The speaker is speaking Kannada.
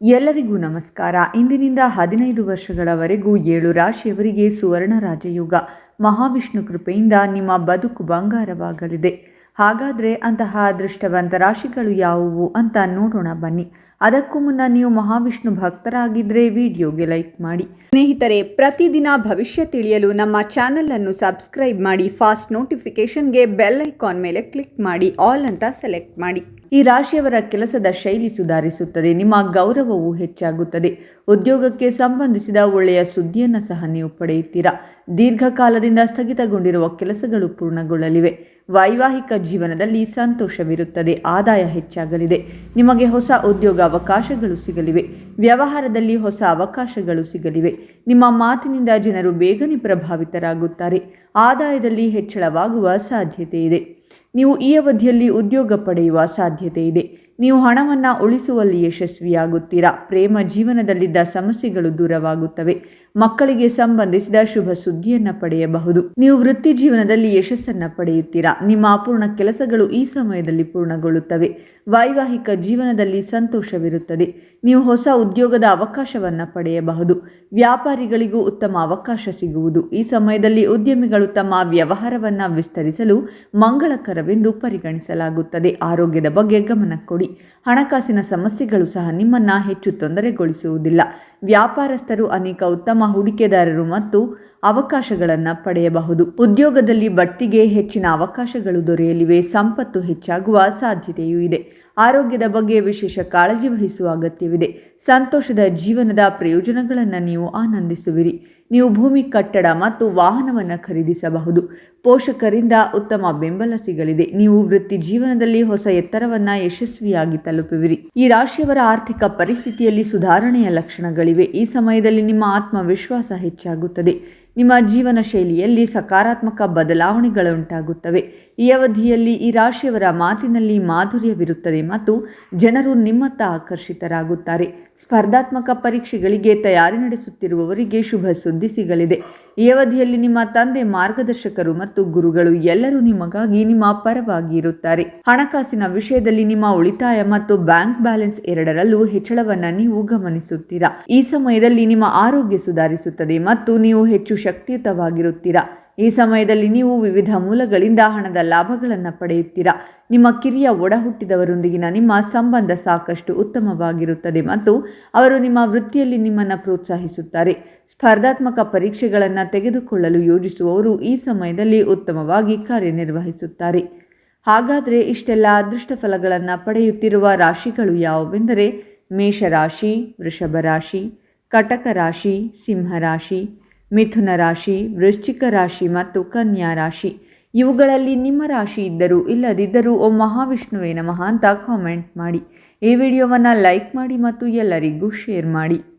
ಎಲ್ಲರಿಗೂ ನಮಸ್ಕಾರ. ಇಂದಿನಿಂದ ಹದಿನೈದು ವರ್ಷಗಳವರೆಗೂ ಏಳು ರಾಶಿಯವರಿಗೆ ಸುವರ್ಣ ರಾಜಯೋಗ ಮಹಾವಿಷ್ಣು ಕೃಪೆಯಿಂದ ನಿಮ್ಮ ಬದುಕು ಬಂಗಾರವಾಗಲಿದೆ. ಹಾಗಾದರೆ ಅಂತಹ ಅದೃಷ್ಟವಂತ ರಾಶಿಗಳು ಯಾವುವು ಅಂತ ನೋಡೋಣ ಬನ್ನಿ. ಅದಕ್ಕೂ ಮುನ್ನ ನೀವು ಮಹಾವಿಷ್ಣು ಭಕ್ತರಾಗಿದ್ದರೆ ವಿಡಿಯೋಗೆ ಲೈಕ್ ಮಾಡಿ. ಸ್ನೇಹಿತರೆ, ಪ್ರತಿದಿನ ಭವಿಷ್ಯ ತಿಳಿಯಲು ನಮ್ಮ ಚಾನಲನ್ನು ಸಬ್ಸ್ಕ್ರೈಬ್ ಮಾಡಿ, ಫಾಸ್ಟ್ ನೋಟಿಫಿಕೇಷನ್ಗೆ ಬೆಲ್ ಐಕಾನ್ ಮೇಲೆ ಕ್ಲಿಕ್ ಮಾಡಿ, ಆಲ್ ಅಂತ ಸೆಲೆಕ್ಟ್ ಮಾಡಿ. ಈ ರಾಶಿಯವರ ಕೆಲಸದ ಶೈಲಿ ಸುಧಾರಿಸುತ್ತದೆ, ನಿಮ್ಮ ಗೌರವವು ಹೆಚ್ಚಾಗುತ್ತದೆ. ಉದ್ಯೋಗಕ್ಕೆ ಸಂಬಂಧಿಸಿದ ಒಳ್ಳೆಯ ಸುದ್ದಿಯನ್ನು ಸಹ ನೀವು ಪಡೆಯುತ್ತೀರಾ. ದೀರ್ಘಕಾಲದಿಂದ ಸ್ಥಗಿತಗೊಂಡಿರುವ ಕೆಲಸಗಳು ಪೂರ್ಣಗೊಳ್ಳಲಿವೆ. ವೈವಾಹಿಕ ಜೀವನದಲ್ಲಿ ಸಂತೋಷವಿರುತ್ತದೆ, ಆದಾಯ ಹೆಚ್ಚಾಗಲಿದೆ. ನಿಮಗೆ ಹೊಸ ಉದ್ಯೋಗ ಅವಕಾಶಗಳು ಸಿಗಲಿವೆ. ವ್ಯವಹಾರದಲ್ಲಿ ಹೊಸ ಅವಕಾಶಗಳು ಸಿಗಲಿವೆ. ನಿಮ್ಮ ಮಾತಿನಿಂದ ಜನರು ಬೇಗನೆ ಪ್ರಭಾವಿತರಾಗುತ್ತಾರೆ. ಆದಾಯದಲ್ಲಿ ಹೆಚ್ಚಳವಾಗುವ ಸಾಧ್ಯತೆ ಇದೆ. ನೀವು ಈ ಅವಧಿಯಲ್ಲಿ ಉದ್ಯೋಗ ಪಡೆಯುವ ಸಾಧ್ಯತೆ ಇದೆ. ನೀವು ಹಣವನ್ನು ಉಳಿಸುವಲ್ಲಿ ಯಶಸ್ವಿಯಾಗುತ್ತೀರಾ. ಪ್ರೇಮ ಜೀವನದಲ್ಲಿದ್ದ ಸಮಸ್ಯೆಗಳು ದೂರವಾಗುತ್ತವೆ. ಮಕ್ಕಳಿಗೆ ಸಂಬಂಧಿಸಿದ ಶುಭ ಸುದ್ದಿಯನ್ನು ಪಡೆಯಬಹುದು. ನೀವು ವೃತ್ತಿ ಜೀವನದಲ್ಲಿ ಯಶಸ್ಸನ್ನು ಪಡೆಯುತ್ತೀರಾ? ನಿಮ್ಮ ಅಪೂರ್ಣ ಕೆಲಸಗಳು ಈ ಸಮಯದಲ್ಲಿ ಪೂರ್ಣಗೊಳ್ಳುತ್ತವೆ. ವೈವಾಹಿಕ ಜೀವನದಲ್ಲಿ ಸಂತೋಷವಿರುತ್ತದೆ. ನೀವು ಹೊಸ ಉದ್ಯೋಗದ ಅವಕಾಶವನ್ನು ಪಡೆಯಬಹುದು. ವ್ಯಾಪಾರಿಗಳಿಗೂ ಉತ್ತಮ ಅವಕಾಶ ಸಿಗುವುದು. ಈ ಸಮಯದಲ್ಲಿ ಉದ್ಯಮಿಗಳು ತಮ್ಮ ವ್ಯವಹಾರವನ್ನು ವಿಸ್ತರಿಸಲು ಮಂಗಳಕರವೆಂದು ಪರಿಗಣಿಸಲಾಗುತ್ತದೆ. ಆರೋಗ್ಯದ ಬಗ್ಗೆ ಗಮನ ಕೊಡಿ. ಹಣಕಾಸಿನ ಸಮಸ್ಯೆಗಳು ಸಹ ನಿಮ್ಮನ್ನು ಹೆಚ್ಚು ತೊಂದರೆಗೊಳಿಸುವುದಿಲ್ಲ. ವ್ಯಾಪಾರಸ್ಥರು ಅನೇಕ ಉತ್ತಮ ಹೂಡಿಕೆದಾರರು ಮತ್ತು ಅವಕಾಶಗಳನ್ನು ಪಡೆಯಬಹುದು. ಉದ್ಯೋಗದಲ್ಲಿ ಬಡ್ತಿಗೆ ಹೆಚ್ಚಿನ ಅವಕಾಶಗಳು ದೊರೆಯಲಿವೆ. ಸಂಪತ್ತು ಹೆಚ್ಚಾಗುವ ಸಾಧ್ಯತೆಯೂ ಇದೆ. ಆರೋಗ್ಯದ ಬಗ್ಗೆ ವಿಶೇಷ ಕಾಳಜಿ ವಹಿಸುವ ಅಗತ್ಯವಿದೆ. ಸಂತೋಷದ ಜೀವನದ ಪ್ರಯೋಜನಗಳನ್ನು ನೀವು ಆನಂದಿಸುವಿರಿ. ನೀವು ಭೂಮಿ ಕಟ್ಟಡ ಮತ್ತು ವಾಹನವನ್ನು ಖರೀದಿಸಬಹುದು. ಪೋಷಕರಿಂದ ಉತ್ತಮ ಬೆಂಬಲ ಸಿಗಲಿದೆ. ನೀವು ವೃತ್ತಿ ಜೀವನದಲ್ಲಿ ಹೊಸ ಎತ್ತರವನ್ನು ಯಶಸ್ವಿಯಾಗಿ ತಲುಪುವಿರಿ. ಈ ರಾಶಿಯವರ ಆರ್ಥಿಕ ಪರಿಸ್ಥಿತಿಯಲ್ಲಿ ಸುಧಾರಣೆಯ ಲಕ್ಷಣಗಳಿವೆ. ಈ ಸಮಯದಲ್ಲಿ ನಿಮ್ಮ ಆತ್ಮವಿಶ್ವಾಸ ಹೆಚ್ಚಾಗುತ್ತದೆ. ನಿಮ್ಮ ಜೀವನ ಶೈಲಿಯಲ್ಲಿ ಸಕಾರಾತ್ಮಕ ಬದಲಾವಣೆಗಳುಂಟಾಗುತ್ತವೆ. ಈ ಅವಧಿಯಲ್ಲಿ ಈ ರಾಶಿಯವರ ಮಾತಿನಲ್ಲಿ ಮಾಧುರ್ಯವಿರುತ್ತದೆ ಮತ್ತು ಜನರು ನಿಮ್ಮತ್ತ ಆಕರ್ಷಿತರಾಗುತ್ತಾರೆ. ಸ್ಪರ್ಧಾತ್ಮಕ ಪರೀಕ್ಷೆಗಳಿಗೆ ತಯಾರಿ ನಡೆಸುತ್ತಿರುವವರಿಗೆ ಶುಭ ಸುದ್ದಿ ಸಿಗಲಿದೆ. ಈ ಅವಧಿಯಲ್ಲಿ ನಿಮ್ಮ ತಂದೆ ಮಾರ್ಗದರ್ಶಕರು ಮತ್ತು ಗುರುಗಳು ಎಲ್ಲರೂ ನಿಮಗಾಗಿ ನಿಮ್ಮ ಪರವಾಗಿ ಇರುತ್ತಾರೆ. ಹಣಕಾಸಿನ ವಿಷಯದಲ್ಲಿ ನಿಮ್ಮ ಉಳಿತಾಯ ಮತ್ತು ಬ್ಯಾಂಕ್ ಬ್ಯಾಲೆನ್ಸ್ ಎರಡರಲ್ಲೂ ಹೆಚ್ಚಳವನ್ನು ನೀವು ಗಮನಿಸುತ್ತೀರಾ. ಈ ಸಮಯದಲ್ಲಿ ನಿಮ್ಮ ಆರೋಗ್ಯ ಸುಧಾರಿಸುತ್ತದೆ ಮತ್ತು ನೀವು ಹೆಚ್ಚು ಶಕ್ತಿಯುತವಾಗಿರುತ್ತೀರಾ. ಈ ಸಮಯದಲ್ಲಿ ನೀವು ವಿವಿಧ ಮೂಲಗಳಿಂದ ಹಣದ ಲಾಭಗಳನ್ನು ಪಡೆಯುತ್ತೀರಾ? ನಿಮ್ಮ ಕಿರಿಯ ಒಡಹುಟ್ಟಿದವರೊಂದಿಗಿನ ನಿಮ್ಮ ಸಂಬಂಧ ಸಾಕಷ್ಟು ಉತ್ತಮವಾಗಿರುತ್ತದೆ ಮತ್ತು ಅವರು ನಿಮ್ಮ ವೃತ್ತಿಯಲ್ಲಿ ನಿಮ್ಮನ್ನು ಪ್ರೋತ್ಸಾಹಿಸುತ್ತಾರೆ. ಸ್ಪರ್ಧಾತ್ಮಕ ಪರೀಕ್ಷೆಗಳನ್ನು ತೆಗೆದುಕೊಳ್ಳಲು ಯೋಜಿಸುವವರು ಈ ಸಮಯದಲ್ಲಿ ಉತ್ತಮವಾಗಿ ಕಾರ್ಯನಿರ್ವಹಿಸುತ್ತಾರೆ. ಹಾಗಾದರೆ ಇಷ್ಟೆಲ್ಲ ಅದೃಷ್ಟ ಫಲಗಳನ್ನು ಪಡೆಯುತ್ತಿರುವ ರಾಶಿಗಳು ಯಾವುವೆಂದರೆ ಮೇಷರಾಶಿ ವೃಷಭ ರಾಶಿ ಕಟಕ ರಾಶಿ ಸಿಂಹರಾಶಿ ಮಿಥುನ ರಾಶಿ, ವೃಶ್ಚಿಕ ರಾಶಿ ಮತ್ತು ಕನ್ಯಾ ರಾಶಿ. ಇವುಗಳಲ್ಲಿ ನಿಮ್ಮ ರಾಶಿ ಇದ್ದರೂ ಇಲ್ಲದಿದ್ದರೂ, ಓ ಮಹಾವಿಷ್ಣುವೇ ನಮಃ ಅಂತ ಕಾಮೆಂಟ್ ಮಾಡಿ. ಈ ವಿಡಿಯೋವನ್ನು ಲೈಕ್ ಮಾಡಿ ಮತ್ತು ಎಲ್ಲರಿಗೂ ಶೇರ್ ಮಾಡಿ.